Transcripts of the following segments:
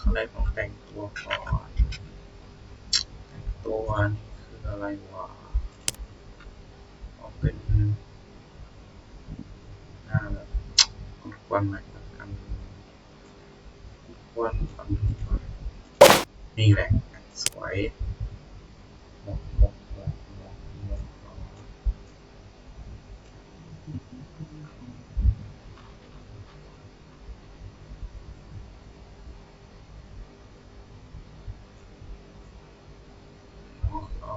ข้างในต้องแต่งตัวก่อนแต่งตัวนี่คืออะไรวะเอาเป็นหน้าแบบกวนๆหน่อยละกันกวนๆฝั่งนี้ก่อนนี่แหละสวยหมวกหมวกหมวกหมวกหมวกเอาหมวกเอา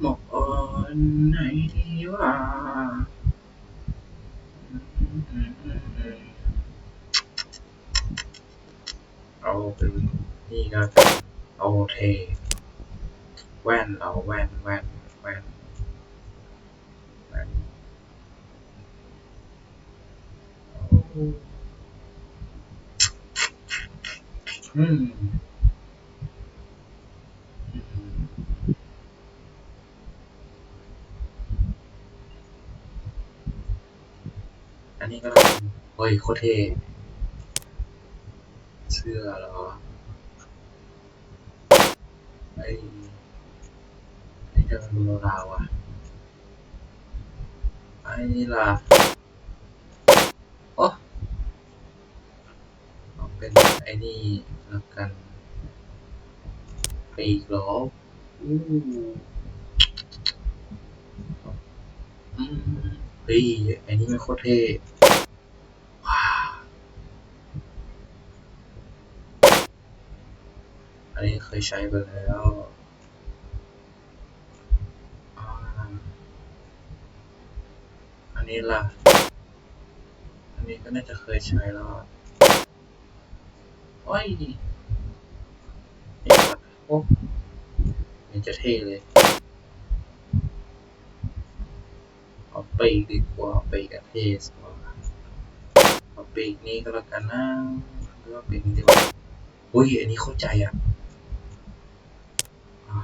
หมวกอ่อนไหนดีวะ เอาเป็นนี่ก็ เอาเทแว่นเอาแว่นแว่นแว่นแว่นอืมอันนี้ก็เฮ้ยโคตรเท่เสื้อเหรอ อ้ไอ้เดินดูราวอะไอ้นี่ล่ะโอ้เอาเป็นไอ้นี่แล้วกันปีกหรออู้อืมเฮ้ยไอ้นี่ไมันโคตรเท่ว้าว อันนี้เคยใช้ไปแล้วอ่าอันนี้ล่ะ อันนี้ก็น่าจะเคยใช้แล้วอะโอ้ยนี่ครับโอ้นี่จะเท่เลย เอาปีกดีกว่าเอาปีกอะเท่สกว่าเอาปีกนี้ก็แล้วกันนะหรือว่าปีกนี้ดีกว่าอุ้ยอันนี้เข้าใจอะอ่า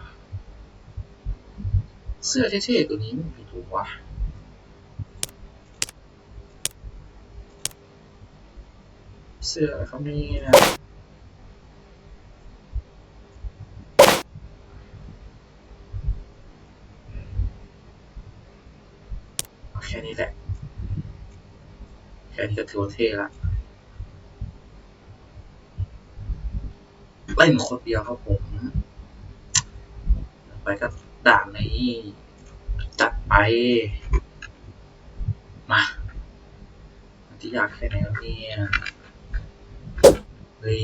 เสื้อเท่ๆตัวนี้ไม่มีถูกวะเสื้ออะไรครับเนี่ยเอาแค่นี้แหละ แค่นี้ก็ถือว่าเท่ละเล่นคนเดียวครับผมต่อไปก็ ด่านนี้ จัดไป มาที่อยากแค่ไหนแล้วเนี่ยเฮ้ย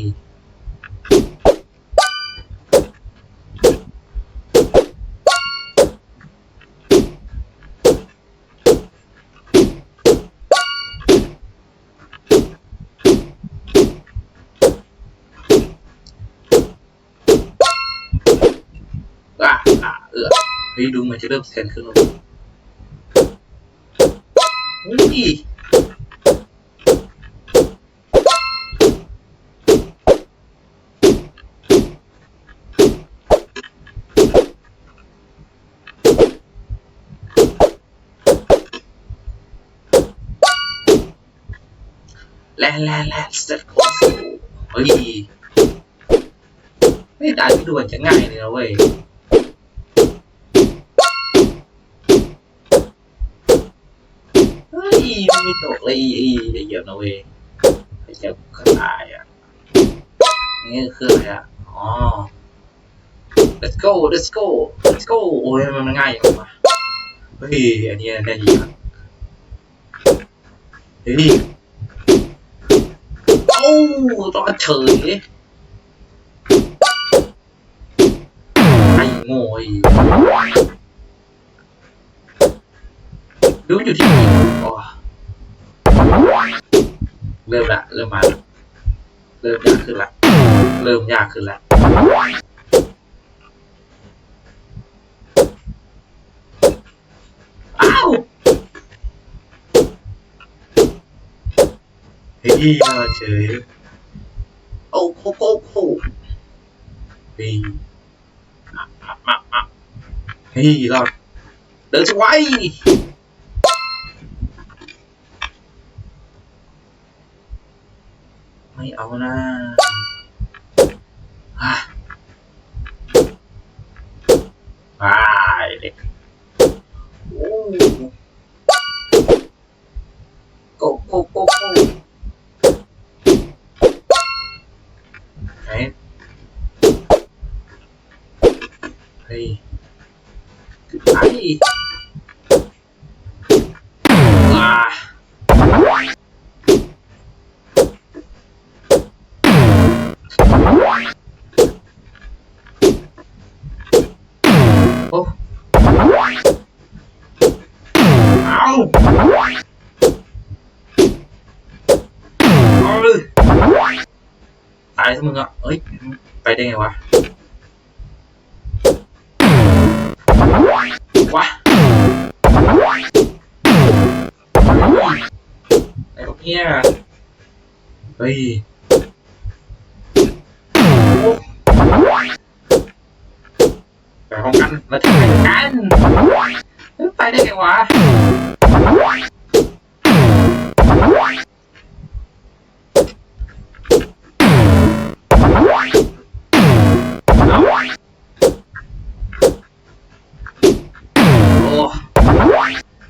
อะอะเออเฮ้ยดูมันจะเริ่มแสนขึ้นแล้วอุ้ยแลนแลนแลนสเต็ปโคสเฮ้ยไม่ได้ที่ดูมันจะง่ายเลยนะเว้ย ไม่ตกเลยอย่าเหยียบนะเว้ยใครจะกระตายอะนี่คืออะไรอะอ๋อ let's go let's go let's go โอ้ยมันง่ายอย่างวะเฮ้ยอันนี้ได้ยินอะเฮ้ยโอ้ตอนเฉยไอ้โง่ไอ้ดูมันอยู่ที่นี่อ๋อ เริ่มละเริ่มมาละเริ่มยากขึ้นละเริ่มยากขึ้นละอ้าวเฮ้ยมาเฉยโอ้โหโอ้โหเฮ้ยอะอะอะอะเฮ้ยรอดเดินสไว้ ไม่ เอานะอะไปเด็ก โอ้เอาเอาเลยตายซะมึง กันเฮ้ยไปได้ไงวะโอ้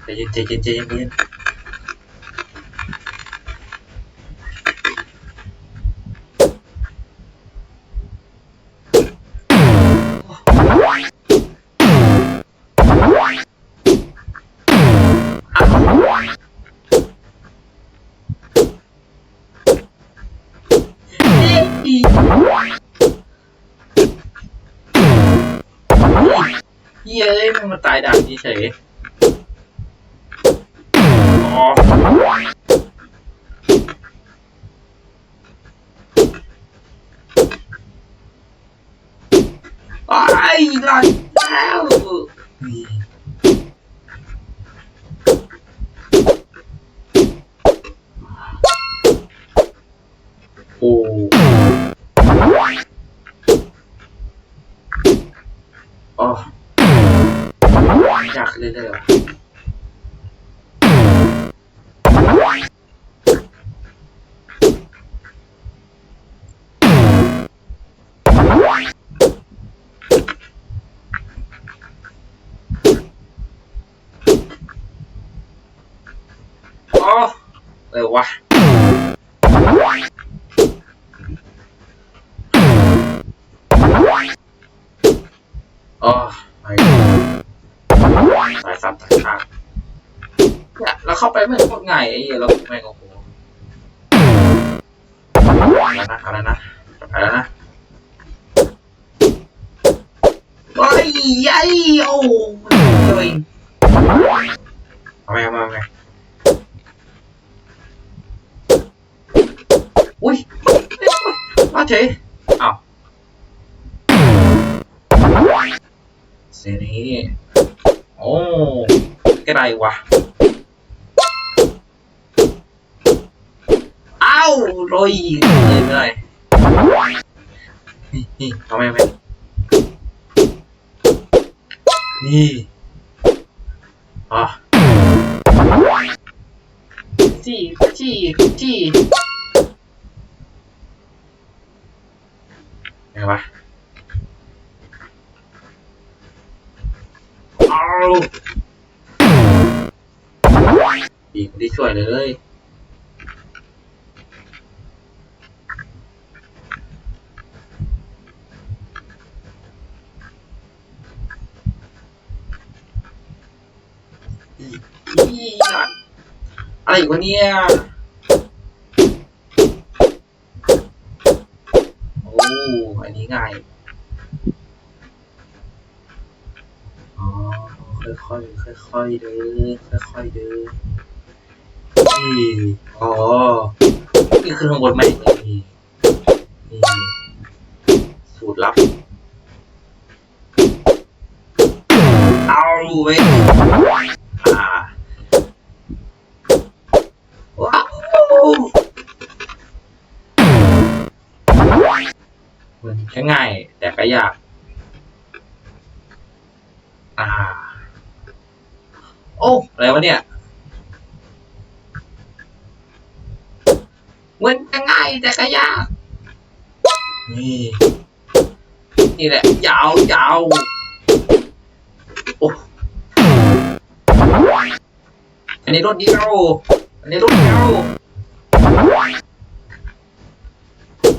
ใจเย็นใจเย็นใจเย็น เย้ยมันมาตายด่านเฉย อากเลยเลยว่ะอ๋อเอ เข้าไปไม่โคตรง่ายไอ้เหี้ยเราแม่งโอ้โหเอาแล้วนะเอาแล้วนะเอาแล้วนะโอ้ยยัยโอ้ยเอาไปเอาไปเอาไปอุ้ยมาเฉยอ้าวเสียนี้โอ้ก็ได้วะ อ้าวโรยเลยไม่ได้นี่นี่เอาไปเอาไปนี่อะจี้จี้จี้ไงวะเอาอีกที่ช่วยเลย อีอีนั่น อะไรอีกวะเนี่ยโอ้อันนี้ง่ายอ๋อค่อยๆค่อยๆเดินค่อยๆเดินนี่อ๋อนี่คือข้างบนไหมนี่นี่สูตรลับเอาไว้ยอ่าว้ โอ้อะไรวะเนี่ย เหมือนจะง่ายแต่ก็ยาก นี่ นี่แหละยาวยาวโอ้อันนี้รถเดียวอันนี้รถเดียว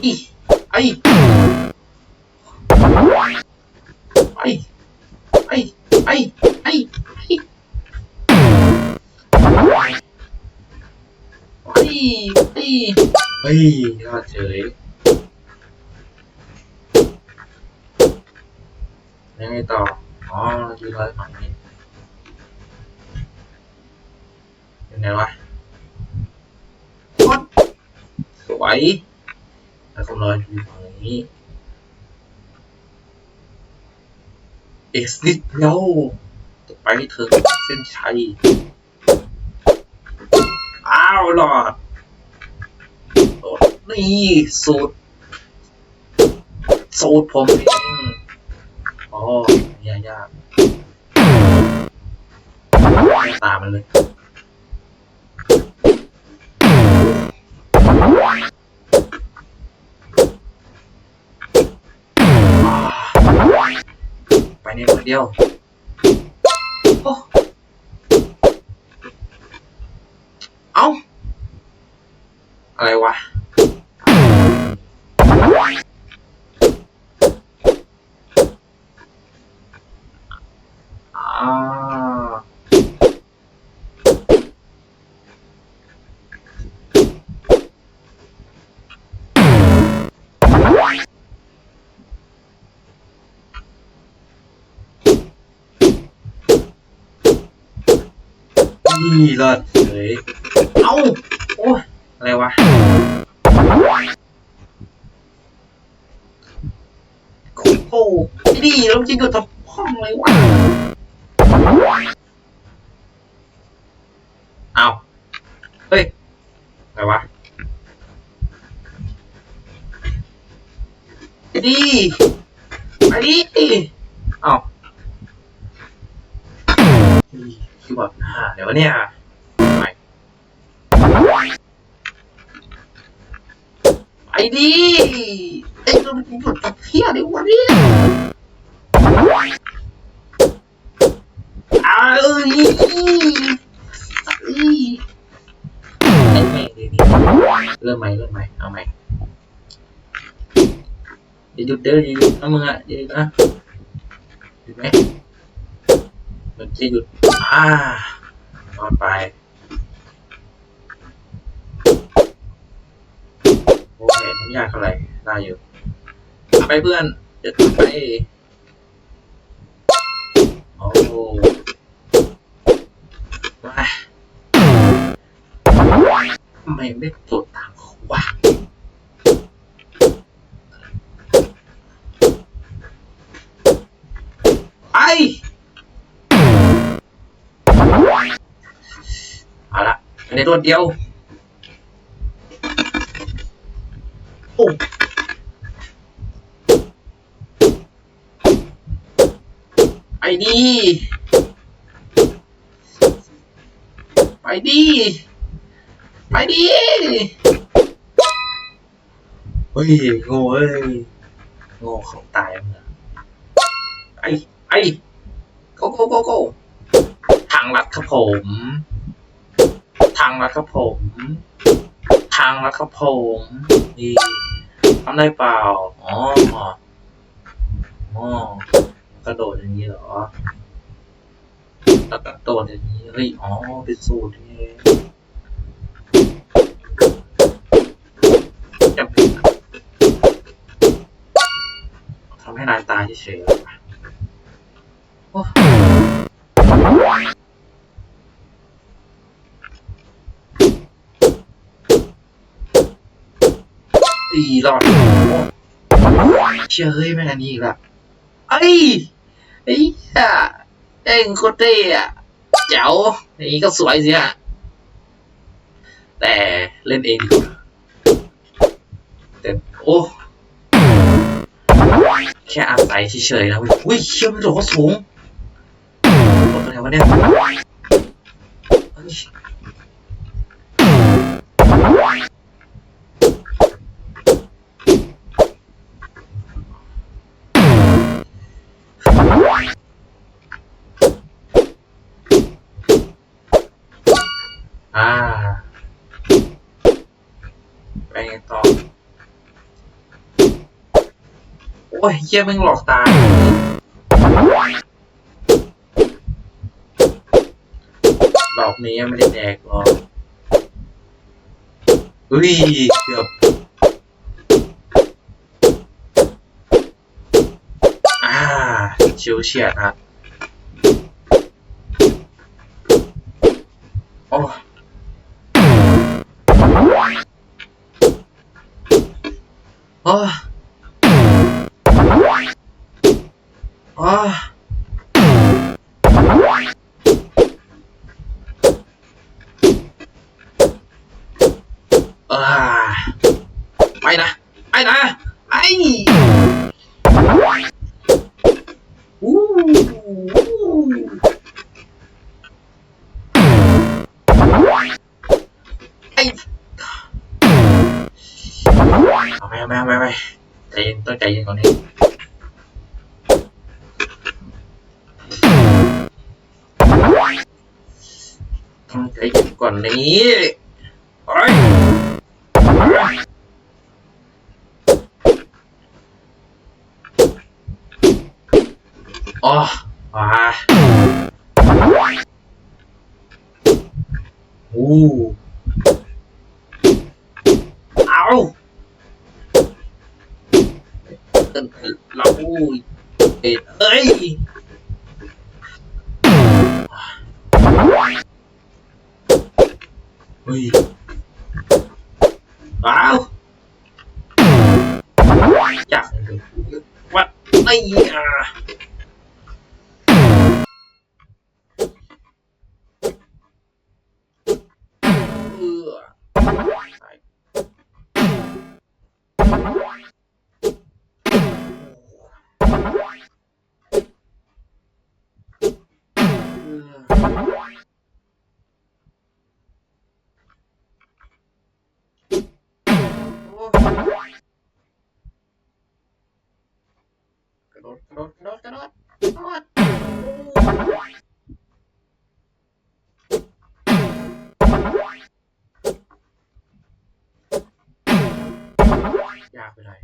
อีไอไอไอไอไอ ไอไอไอเฮ้ยยอดเฉยยังไงต่อ อ๋อยืนร้อยฝั่งนี้เป็นไงวะสวยแล้วก็รอยอยู่ฝั่งนี้เอ็กซ์นิดเดียวไปให้ถึงเส้นชัย หลอดนี่สูตร สูตรผมเองอ๋อยากยากตามมันเลยไปในคนเดียว อะไรวะอ่านี่เลิศเลยเอ้าโอะไรวะโอ้โหไอ้ดีแล้วจริงก็จะพ่องเลยวะเอาเฮ้ย อะไรวะดีไอ้ดีเอาคือแบบหาเดี๋ยวเนี่ย ดีไอ้ตัวมันหยุดตัดเพี้ยเลยวะเนี่ยอ้าวเอ้ยเอ้ยไอ้เริ่มใหม่เริ่มใหม่เอาใหม่อย่าหยุดเด้ออย่าหยุดนะมึงอะอย่าหยุดนะหยุดไหมมันจะหยุดอ่านอนไปโอเคไม่ ยากเท่าไหร่ได้อยู่ ไปเพื่อนเดี๋ยวไปโอ้ว้าทำไมไม่ตรวจตามเขาวะไปเอาละในรถเดียว ดี ไปดี ไปดีเฮ้ยโง่เอ้ยโง่เขาตายมึงอะไอ้ไอ้โกโกโกโกทางลัดครับผม ทางลัดครับผม ทางลัดครับผมนี่ทำได้เปล่า อ๋อ อ๋อ กระโดดอย่างนี้เหรอแล้วกระโดดอย่างนี้เฮ้ยอ๋อเป็นสูตรนี่เองจำเป็นอะทำให้นายตายเฉยๆเหรอวะโอ้อีหลอดเชื่อเฮ้ยแม่งอันนี้อีกและ ไอ้ยไอ้เหี้ยเอ็งโคตรเท่อะเจ๋วอย่างนี้ก็สวยสิฮะแต่เล่นเองแต่โอ้แค่อาศัยเฉยๆนะอุ้ยเชื่อไม่โดดเขาสูงโดดอะไรวะเนี่ย อ่า ไปไงต่อ โอ้ยเหี้ยม่งหลอกตาย ดอกนี้ยังไม่ได้แดกหรอกอุ้ย เกือบอ่าเฉียวเฉียดครับ อ้าไปนะไปนะไอ้อู้ไอ้เอาไปเอาไปเอาไปเอาไปใจเย็นต้องใจเย็นก่อนนี้ ใจเย็นก่อนนี้เฮ้ยอ๋อว้าโอ้เอาเต้นเราเอ็ดเอ้ยเฮ้ยอ้าวอยากวัดไอ้อะ ยากไปหน่อย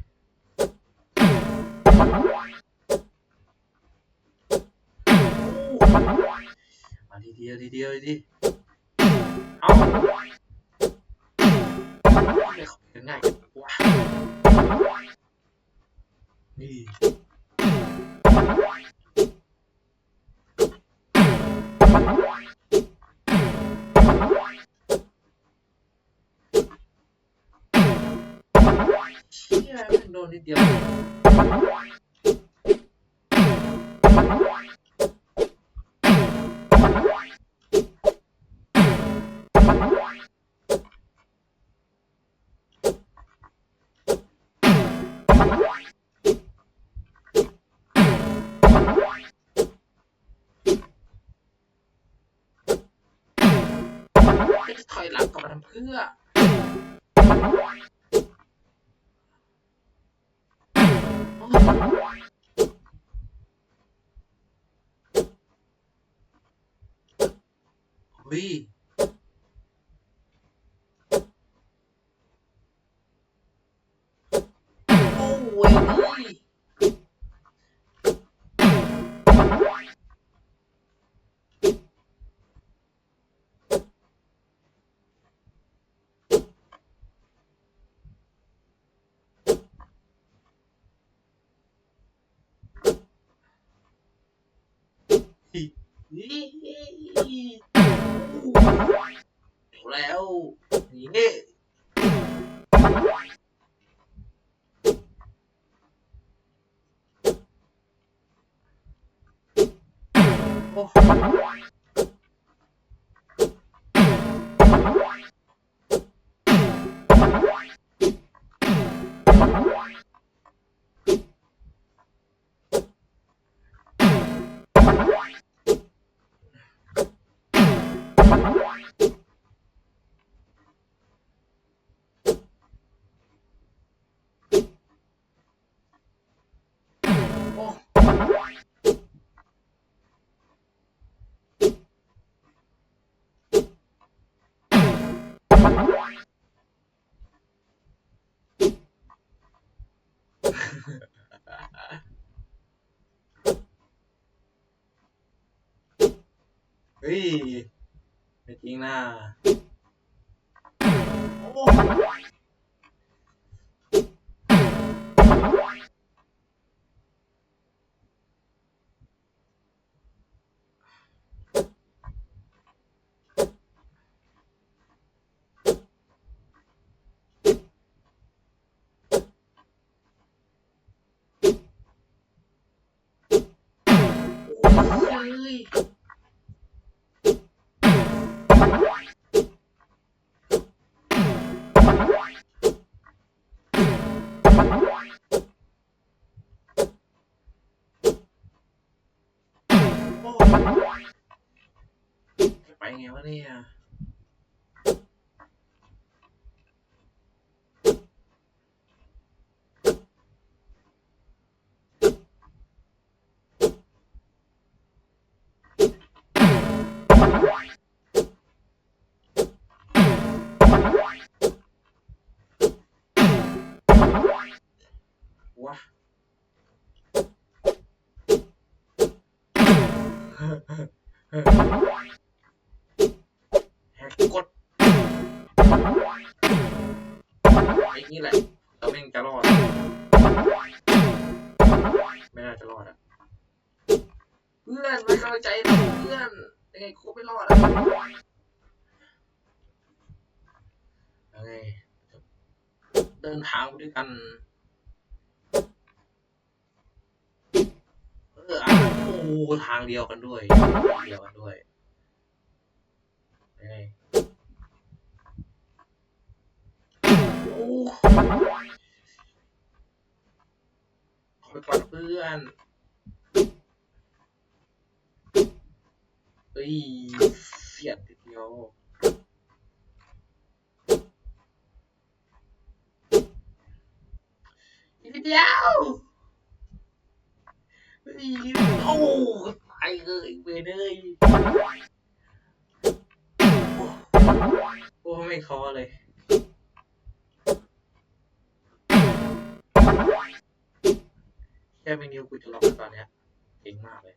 มาทีเดียวทีเดียวทีเอาไม่ง่ายว้านี่ เชี่ยแม่งโดนนิดเดียวถอยหลังกลับมาทำเพื่อ เถูกแล้วนี่โอ้ เฮ้ยไม่จริงนะโอ้ ไปไงวะเนี่ย วะแฮกกดไอ้นี่แหละเราแม่งจะรอด ไม่น่าจะรอดอะ เพื่อนไม่กำลังใจหน่อยเพื่อน ยังไงกูก็ไม่รอดอะยังไงเดินทางไปด้วยกัน เอออะโอ้ทางเดียวกันด้วยเดียวกันด้วยยังไงโอ้ขอไปก่อนเพื่อน เฮ้ยเสียดติดเดียวอีกเดียวเฮ้ยโอ้ตายเลยเวยเลยโอ้ไม่คอเลยแค่ไม่นิ้วกูจะล็อกตอนเนี้ยเก่งมากเลย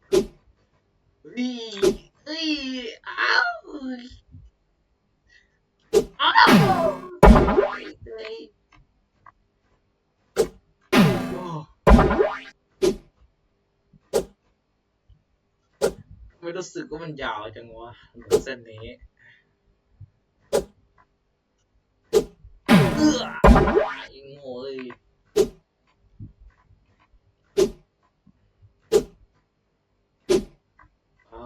เฮ้ยเฮ้ยอ้าวอ้าวเฮ้ยเฮ้ยโอ้ ไม่รู้สึกว่ามันยาวจังวะเส้นนี้เอออ้โง่เอ้ยอ่า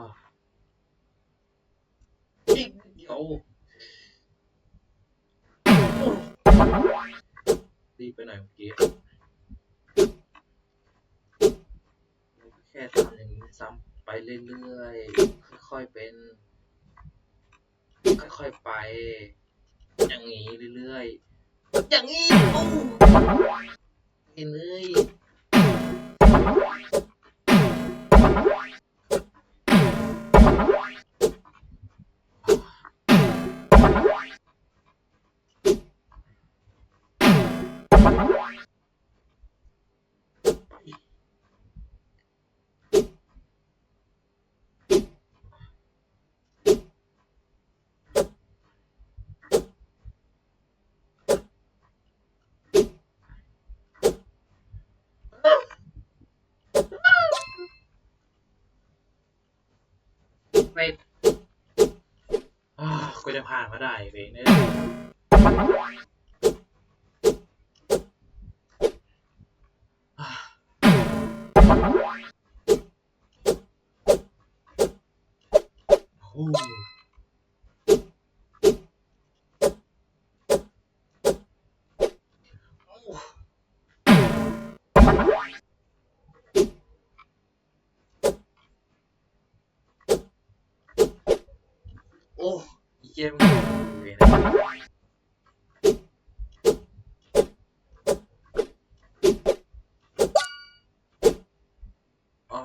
อีกนิดเดียว โอ้รีบไปหน่อยเมื่อกี้แค่ทำอย่างนี้ซ้ำไปเรื่อยๆค่อยๆเป็น ค่อยๆไป อย่างนี้เรื่อยๆอย่างนี้โอ้เห็นเลย ไปไปอ่าก็จะผ่านมาได้เองเนี่ย อีเกมกูเลยนอะ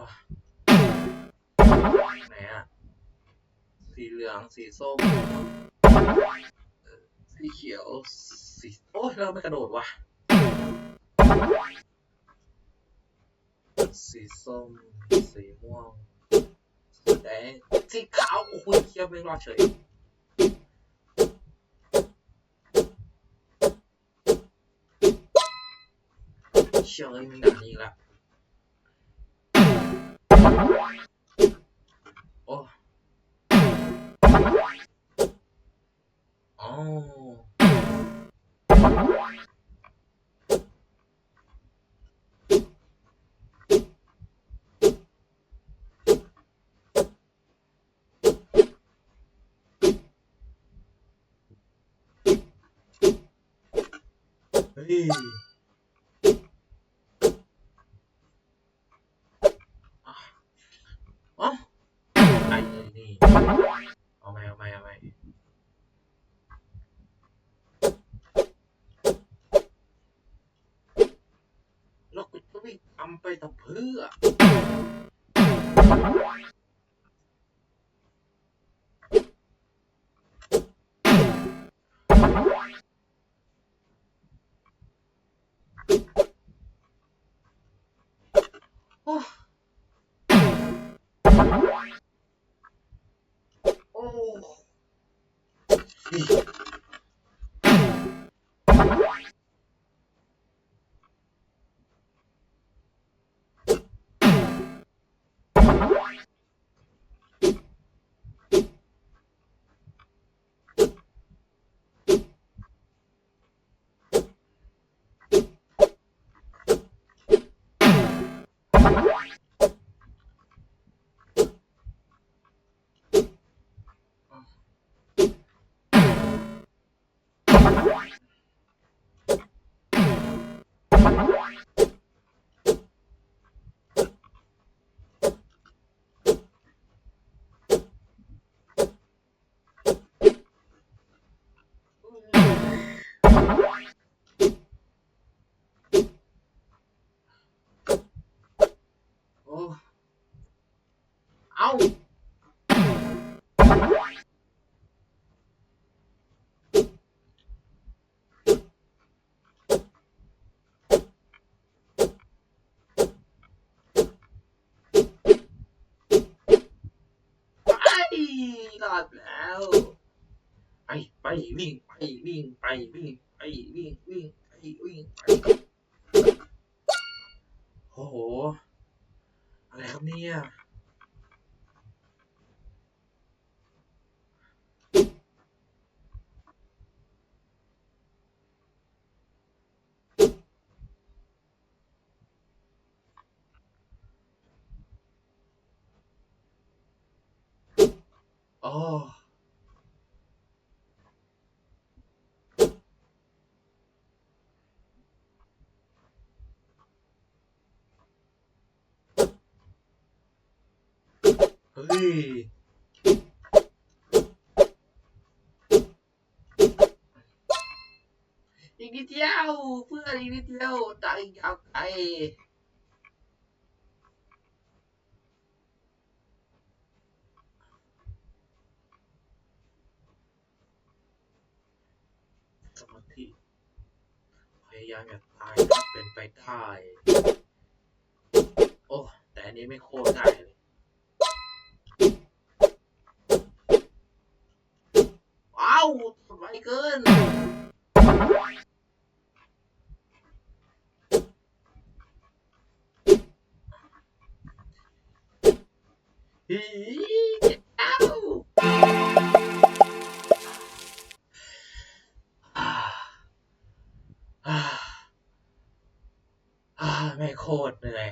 สีเหลือง สีส้ม สีเขียว สี โอ้ยเราไม่กระโดดวะสีส้ม สีม่วง สีแดงสีขาวโอ้โหเคียบไม่รอดเฉยเชื่อเลยมีหนังนี้ละโอ้ เฮ้ยอ๋อไอ้ยนี่เอาไหมเอาไหมเอาไหมแล้วกูจะวิ่งทำไปทำเพื่อ โโเอาไปรอดแล้วไปไปวิ่งไปวิ่งไปวิ่งไปวิ่งวิ่งไปวิ่งไปโอ้โหอะไรครับเนี่ย อ๋อเฮ้ยอีกนิดเดียวเพื่อนอีกนิดเดียวตายยาวไกลสมาธิพ ยายามอย่าตายเป็นไปได้ โอ้ แต่อันนี้ไม่โคตรได้เลยว้าวสบายเกินฮีเอ้าอ่า ไม่โคตรเหนื่อย